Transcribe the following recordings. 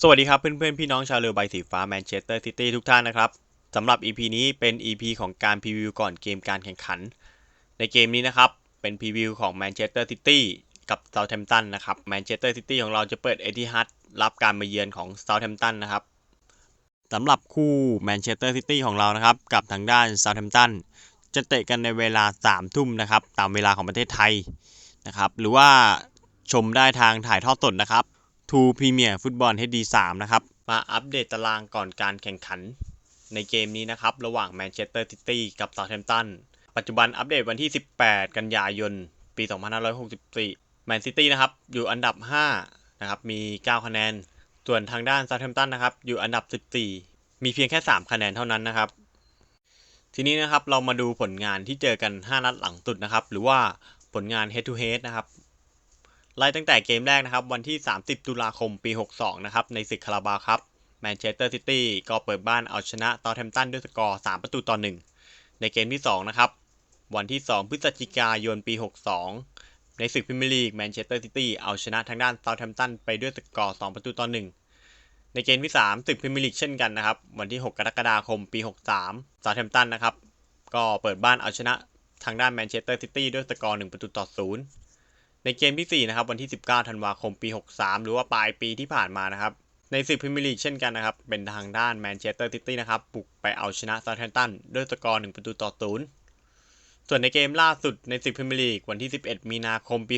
สวัสดีครับเพื่อนๆ พี่น้องชาวเรือใบสีฟ้าแมนเชสเตอร์ซิตี้ทุกท่านนะครับสำหรับ EP นี้เป็น EP ของการพรีวิวก่อนเกมการแข่งขัน ในเกมนี้นะครับเป็นพรีวิวของแมนเชสเตอร์ซิตี้กับเซาท์แฮมป์ตันนะครับแมนเชสเตอร์ซิตี้ของเราจะเปิดเอติฮัดรับการมาเยือนของเซาท์แฮมป์ตันนะครับสำหรับคู่แมนเชสเตอร์ซิตี้ของเรานะครับกับทางด้านเซาท์แฮมป์ตันจะเตะกันในเวลา3ทุ่มนะครับตามเวลาของประเทศไทย นะครับหรือว่าชมได้ทางถ่ายทอดสดนะครับทูพรีเมียร์ฟุตบอล HD 3นะครับมาอัปเดตตารางก่อนการแข่งขันในเกมนี้นะครับ ระหว่างแมนเชสเตอร์ซิตี้กับเซาท์แฮมป์ตันปัจจุบันอัปเดตวันที่ 18 กันยายน ปี 2564 แมนซิตี้นะครับอยู่อันดับ 5 นะครับ มี 9 คะแนน ส่วนทางด้านเซาท์แฮมป์ตันนะครับ อยู่อันดับ 14 มีเพียงแค่ 3 คะแนนเท่านั้นนะครับ ทีนี้นะครับเรามาดูผลงานที่เจอกัน 5 นัดหลังสุดนะครับ หรือว่า ผลงาน head to head นะครับไล่ตั้งแต่เกมแรกนะครับ วันที่ 30 ตุลาคมปี 62 นะครับ ในศึกคาราบาครับแมนเชสเตอร์ซิตี้ก็เปิดบ้านเอาชนะตอแทมตันด้วยสกอร์ 3 ประตูต่อ 1 ในเกมที่ 2 นะครับ วันที่ 2 พฤศจิกายนปี 62 ในศึกพรีเมียร์ลีกแมนเชสเตอร์ซิตี้เอาชนะทางด้านตอแทมตันไปด้วยสกอร์ 2 ประตูต่อ 1 ในเกมที่ 3 ศึกพรีเมียร์ลีกเช่นกันนะครับ วันที่ 6 กรกฎาคมปี 63ตอแทมตันนะครับ ก็เปิดบ้านเอาชนะ ทางด้านแมนเชสเตอร์ซิตี้ด้วยสกอร์1ประตูต่อ0ในเกมที่ 4 นะครับ วันที่ 19 ธันวาคมปี 63 หรือว่าปลายปีที่ผ่านมานะครับ ในศึกพรีเมียร์ลีกเช่นกันนะครับ เป็นทางด้านแมนเชสเตอร์ซิตี้นะครับบุกไปเอาชนะซาแ m ม t ตันด้วยสกอร์1ประตูต่อ0ส่วนในเกมล่าสุดในศึกพรีเมียร์ลีกวันที่ 11 มีนาคมปี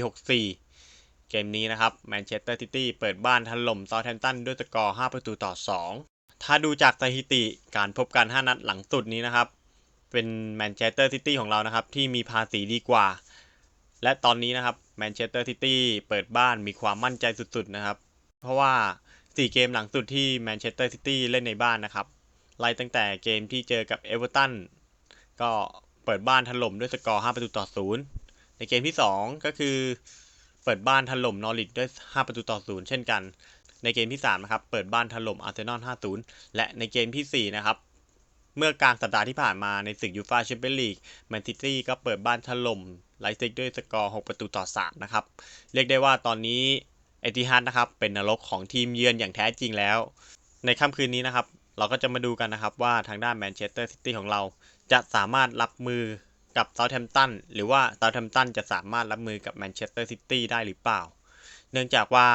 64 เกมนี้นะครับแมนเชสเตอร์ซิตี้เปิดบ้านถล่มซาแ m ม t ตันด้วยสกอร์ 5 ประตูต่อ 2 ถ้าดูจากสถิติการพบกัน 5 นัดหลังสุดนี้นะครับ เป็นแมนเชสเตอร์ซิตี้ของเรานะครับ ที่มีภาษีดีกว่า และตอนนี้นะครับแมนเชสเตอร์ซิตี้เปิดบ้านมีความมั่นใจสุดๆนะครับ เพราะว่า 4 เกมหลังสุดที่แมนเชสเตอร์ซิตี้เล่นในบ้านนะครับ ไล่ตั้งแต่เกมที่เจอกับเอเวอร์ตันก็เปิดบ้านถล่มด้วยสกอร์ 5 ประตูต่อ 0 ในเกมที่ 2 ก็คือเปิดบ้านถล่มนอริทด้วย 5 ประตูต่อ 0 เช่นกัน ในเกมที่ 3 นะครับ เปิดบ้านถล่มอาร์เซนอล 5-0 และในเกมทีสี่4 นะครับ เมื่อกลางสัปดาห์ที่ผ่านมาในศึกยูฟาแชมเปี้ยนลีกแมนซิตี้ก็เปิดบ้านถล่มไลซิกด้วยสกอร์ 6 ประตูต่อ 3 นะครับ เรียกได้ว่าตอนนี้เอติฮัดนะครับ เป็นนรกของทีมเยือนอย่างแท้จริงแล้ว ในค่ำคืนนี้นะครับ เราก็จะมาดูกันนะครับว่าทางด้านแมนเชสเตอร์ซิตี้ของเรา จะสามารถรับมือกับเซาท์แฮมป์ตันหรือว่าเซาท์แฮมป์ตันจะสามารถรับมือกับแมนเชสเตอร์ซิตี้ได้หรือเปล่า เนื่องจากว่า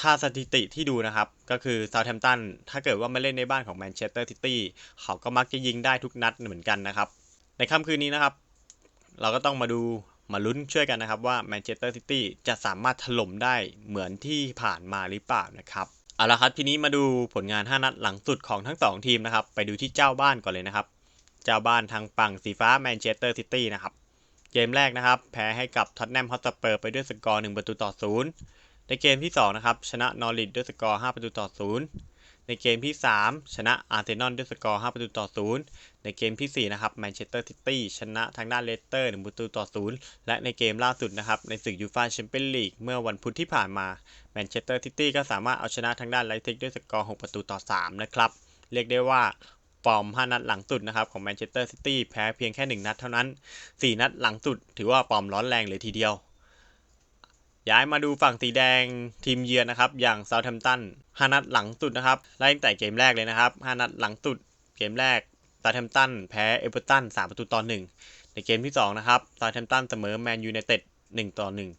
ถ้าสถิติที่ดูนะครับ ก็คือเซาท์แฮมป์ตันถ้าเกิดว่ามาเล่นในบ้านของแมนเชสเตอร์ซิตี้เขาก็มักจะยิงได้ทุกนัดเหมือนกันนะครับ ในค่ำคืนนี้นะครับ เราก็ต้องมาดูมาลุ้นช่วยกันนะครับว่าแมนเชสเตอร์ซิตี้จะสามารถถล่มได้เหมือนที่ผ่านมาหรือเปล่านะครับเอาละครับทีนี้มาดูผลงาน 5 นัดหลังสุดของทั้ง 2 ทีมนะครับ ไปดูที่เจ้าบ้านก่อนเลยนะครับ เจ้าบ้านทางฝั่งสีฟ้าแมนเชสเตอร์ซิตี้นะครับ เกมแรกนะครับ แพ้ให้กับท็อตแนมฮอตสเปอร์ไปด้วยสกอร์ 1 ประตูต่อ 0 ในเกมที่ 2 นะครับ ชนะนอริทด้วยสกอร์ 5 ประตูต่อ 0 ในเกมที่ 3 ชนะอาร์เซนอลด้วยสกอร์ 5 ประตูต่อ 0 ในเกมที่ 4 นะครับแมนเชสเตอร์ซิตี้ชนะทางด้านเลสเตอร์ 1 ประตูต่อ 0 และในเกมล่าสุดนะครับ ในศึกยูฟ่าแชมเปี้ยนลีกเมื่อวันพุธที่ผ่านมาแมนเชสเตอร์ซิตี้ก็สามารถเอาชนะทางด้านไลซิกด้วยสกอร์ 6 ประตูต่อ 3 นะครับ เรียกได้ว่าฟอร์ม 5 นัดหลังสุดนะครับของแมนเชสเตอร์ซิตี้แพ้เพียงแค่ 1 นัดเท่านั้น 4 นัดหลังสุด ถือว่าฟอร์มร้อนแรงเลยทีเดียว ย้ายมาดูฝั่งสีแดงทีมเยือนนะครับ อย่างเซาท์แฮมป์ตัน5นัดหลังสุดนะครับไล่ตั้งแต่เกมแรกเลยนะครับ5นัดหลังสุดเกมแรกเซาท์แฮมป์ตันแพ้เอเวอร์ตันสามประตูต่อหนึ่งในเกมที่สองนะครับเซาท์แฮมป์ตันเสมอแมนยูไนเต็ด1ต่อหนึ่ง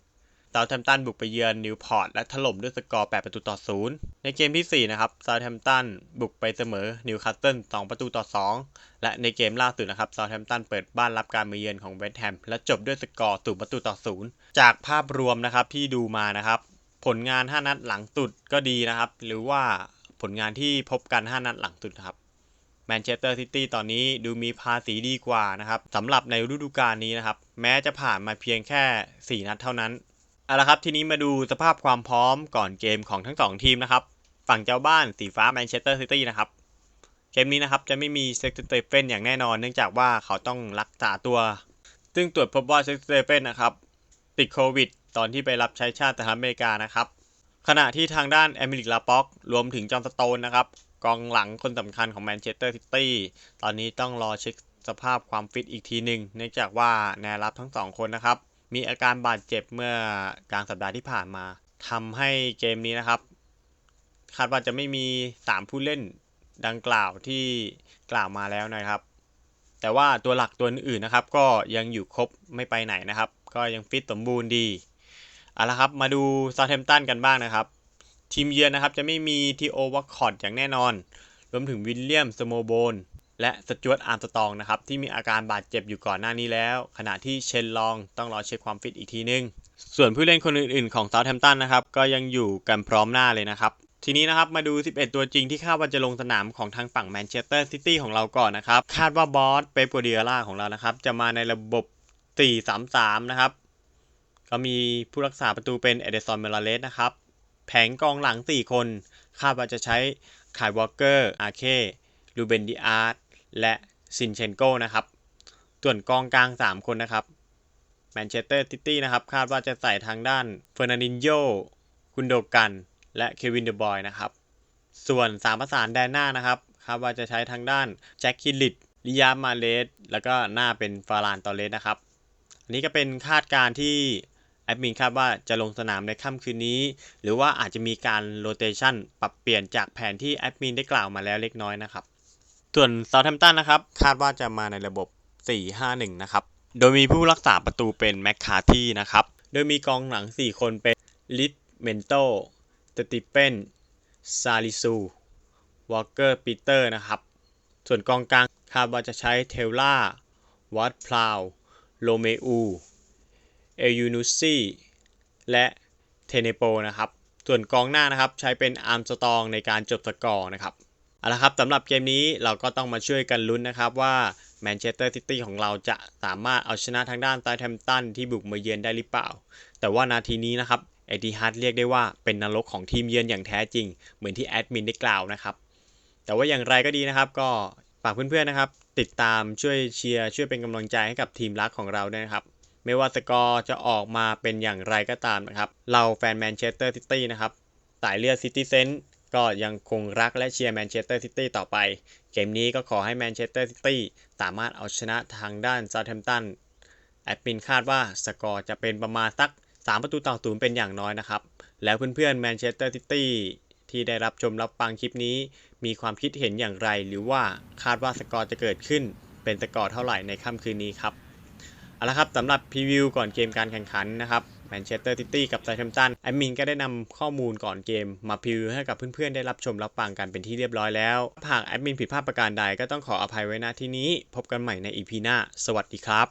ซาท์แฮมป์ตันบุกไปเยือนนิวพอร์ตและถล่มด้วยสกอร์ 8 ประตูต่อ 0 ในเกมที่ 4 นะครับซาท์แฮมป์ตันบุกไปเสมอนิวคาสเซิล 2 ประตูต่อ 2 และในเกมล่าสุดนะครับซาท์แฮมป์ตันเปิดบ้านรับการมาเยือนของเวสต์แฮมและจบด้วยสกอร์ 0 ประตูต่อ 0 จากภาพรวมนะครับที่ดูมานะครับผลงาน 5 นัดหลังสุดก็ดีนะครับ หรือว่าผลงานที่พบกัน 5 นัดหลังสุดครับแมนเชสเตอร์ซิตี้ตอนนี้ดูมีภาษีดีกว่านะครับสำหรับในฤดูกาลนี้นะครับ แม้จะผ่านมาเพียงแค่ 4 นัดเท่านั้น เอาละครับทีนี้มาดูสภาพความพร้อมก่อนเกมของทั้ง 2 ทีมนะครับ ฝั่งเจ้าบ้านสีฟ้าแมนเชสเตอร์ซิตี้นะครับ เกมนี้นะครับจะไม่มีเซ็กซ์สเตเฟนอย่างแน่นอน เนื่องจากว่าเขาต้องรักษาตัว ซึ่งตรวจพบว่าเซ็กซ์สเตเฟนนะครับติดโควิด ตอนที่ไปรับใช้ชาติสหรัฐอเมริกานะครับ ขณะที่ทางด้านแอมิลิกลาป็อกรวมถึงจอห์นสโตนนะครับกองหลังคนสำคัญของแมนเชสเตอร์ซิตี้ตอนนี้ต้องรอเช็คสภาพความฟิตอีกทีหนึ่งเนื่องจากว่าแนวรับทั้งสองคนนะครับ มีอาการบาดเจ็บเมื่อกลางสัปดาห์ที่ผ่านมาทำให้เกมนี้นะครับ คาดว่าจะไม่มี 3 ผู้เล่นดังกล่าวที่กล่าวมาแล้วนะครับ แต่ว่าตัวหลักตัวอื่นๆนะครับ ก็ยังอยู่ครบไม่ไปไหนนะครับ ก็ยังฟิตสมบูรณ์ดีเอาละครับมาดูซาเทมตันกันบ้างนะครับ ทีมเยือนนะครับจะไม่มีทีโอวัคคอร์ดอย่างแน่นอน รวมถึงวิลเลียมสโมโบน และสจวตอาร์มสตองนะครับที่มีอาการบาดเจ็บอยู่ก่อนหน้านี้แล้ว ขณะที่เชนลองต้องรอเช็คความฟิตอีกทีนึง ส่วนผู้เล่นคนอื่นๆของเซาท์แฮมป์ตันนะครับก็ยังอยู่กันพร้อมหน้าเลยนะครับ ทีนี้นะครับมาดู 11 ตัวจริงที่คาดว่าจะลงสนามของทางฝั่งแมนเชสเตอร์ซิตี้ของเราก่อนนะครับ คาดว่าบอสเปปโกเดียร่าของเรานะครับจะมาในระบบ 4-3-3 นะครับก็มีผู้รักษาประตูเป็นเอเดซอนเมลาเลสนะครับแผงกองหลัง 4 คน คาดว่าจะใช้คายวอลเกอร์อาเคลูเบนดิอาร์ต และซินเชนโกนะครับส่วนกองกลาง 3 คนนะครับแมนเชสเตอร์ซิตี้นะครับคาดว่าจะใส่ทางด้านเฟอร์นันดินโยคุนโดกัน และเควินเดอะบอยนะครับ ส่วน3ประสานแดนหน้านะครับคาดว่าจะใช้ทางด้านแจ็คคิลลิตลิยามาเลสแล้วก็หน้าเป็นฟารานตอเลสนะครับ อันนี้ก็เป็นคาดการณ์ที่แอดมินคาดว่าจะลงสนามในค่ำคืนนี้ หรือว่าอาจจะมีการโรเตชันปรับเปลี่ยนจากแผนที่แอดมินได้กล่าวมาแล้วเล็กน้อยนะครับ ส่วนเซาท์แฮมป์ตันนะครับ คาดว่าจะมาในระบบ 4-5-1 นะครับ โดยมีผู้รักษาประตูเป็นแมคคาที่นะครับ โดยมีกองหลัง 4 คนเป็นลิทเมนโตสติเฟนซาลิซูวอลเกอร์ปีเตอร์นะครับ ส่วนกองกลางคาดว่าจะใช้เทลล่าวอตพลาวโลเมอูเอยูนุซี่และเทเนโปนะครับ ส่วนกองหน้านะครับใช้เป็นอาร์มสตองในการจบสกอร์นะครับ เอาละครับสำหรับเกมนี้เราก็ต้องมาช่วยกันลุ้นนะครับว่าแมนเชสเตอร์ซิตี้ของเราจะสามารถเอาชนะทางด้านไซแทมตันที่บุกมาเยือนได้หรือเปล่า แต่ว่านาทีนี้นะครับเอติฮัดเรียกได้ว่าเป็นนรกของทีมเยือนอย่างแท้จริง เหมือนที่แอดมินได้กล่าวนะครับ แต่ว่าอย่างไรก็ดีนะครับก็ฝากเพื่อนๆนะครับ ติดตามช่วยเชียร์ช่วยเป็นกำลังใจให้กับทีมรักของเราด้วยนะครับ ไม่ว่าสกอร์จะออกมาเป็นอย่างไรก็ตามนะครับ เราแฟนแมนเชสเตอร์ซิตี้นะครับสายเลือดซิตี้เซนต์ ก็ยังคงรักและเชียร์แมนเชสเตอร์ซิตี้ต่อไป เกมนี้ก็ขอให้แมนเชสเตอร์ซิตี้สามารถเอาชนะทางด้านซา u t แ a มตันแอดมินคาดว่าสกอร์จะเป็นประมาณสัก 3 ประตูต่อศูนย์เป็นอย่างน้อยนะครับ แล้วเพื่อนๆแมนเชสเตอร์ซิตี้ที่ได้รับชมรับฟังคลิปนี้ มีความคิดเห็นอย่างไร หรือว่าคาดว่าสกอร์จะเกิดขึ้น เป็นสกอร์เท่าไหร่ในค่ำคืนนี้ครับเอาละครับสำหรับพรีวิวก่อนเกมการแข่งขันนะครับ มนเชสเตอร์ซิตี้กับไซแ u มตันแอดมินก็ได้นำข้อมูลก่อนเกม มาพิวให้กับเพื่อนๆได้รับชมรับฟังกันเป็นที่เรียบร้อยแล้วหากแอดมินผิดพลาดประการใดก็ต้องขออภัยไว้ณที่นี้ พบกันใหม่ในอีพีหน้า สวัสดีครับ